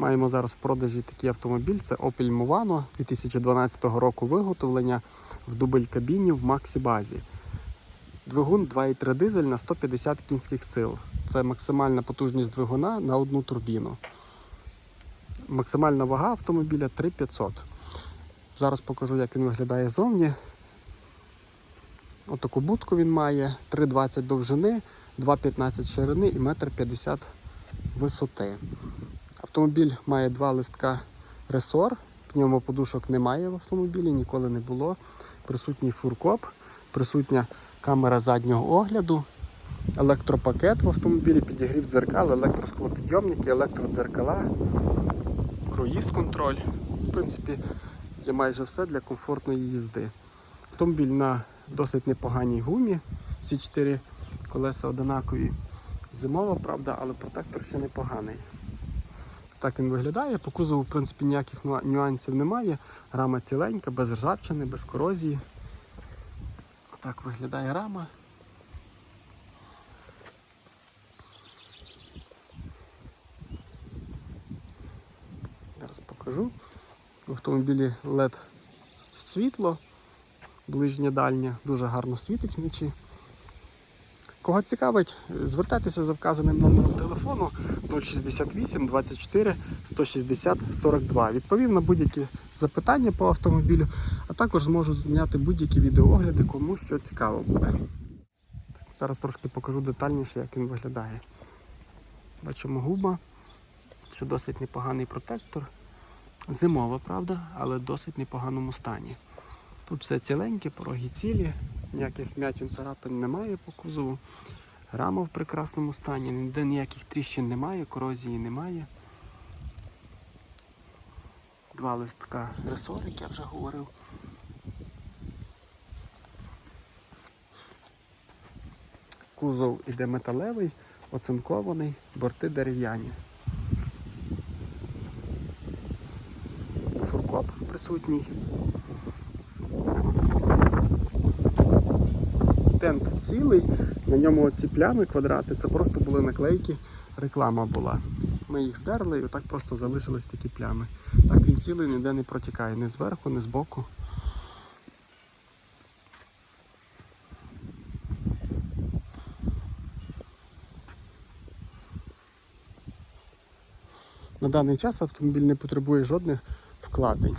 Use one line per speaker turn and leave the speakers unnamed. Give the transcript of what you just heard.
Маємо зараз в продажі такий автомобіль. Це Opel Movano 2012 року виготовлення в дубль кабіні в Максі базі. Двигун 2,3 дизель на 150 кінських сил. Це максимальна потужність двигуна на одну турбіну. Максимальна вага автомобіля 3500. Зараз покажу, як він виглядає зовні. Отаку будку він має 3,20 довжини, 2,15 ширини і 1,50 м висоти. Автомобіль має два листка ресор, пневмоподушок немає в автомобілі, ніколи не було. Присутній фуркоп, присутня камера заднього огляду, електропакет в автомобілі, підігрів дзеркал, електросклопідйомники, електродзеркала, круїз контроль. В принципі, є майже все для комфортної їзди. Автомобіль на досить непоганій гумі. Всі чотири колеса одинакові. Зимова, правда, але протектор ще непоганий. Так він виглядає. По кузову, в принципі, ніяких нюансів немає. Рама ціленька, без ржавчини, без корозії. Отак виглядає рама. Зараз покажу. В автомобілі LED світло, ближнє дальнє, дуже гарно світить вночі. Кого цікавить, звертайтеся за вказаним номером телефону 068 24 160 42. Відповім на будь-які запитання по автомобілю, а також зможу зняти будь-які відеоогляди, кому що цікаво буде. Зараз трошки покажу детальніше, як він виглядає. Бачимо губа, що досить непоганий протектор. Зимова, правда, але в досить непоганому стані. Тут все ціленьке, пороги цілі, ніяких вмятин царапин немає по кузову. Рама в прекрасному стані, ніде ніяких тріщин немає, корозії немає. Два листка ресор, як я вже говорив. Кузов іде металевий, оцинкований, борти дерев'яні. Фуркоп присутній. Тент цілий, на ньому оці плями, квадрати, це просто були наклейки, реклама була. Ми їх здерли і отак просто залишились такі плями. Так він цілий ніде не протікає, ні зверху, ні збоку. На даний час автомобіль не потребує жодних вкладень.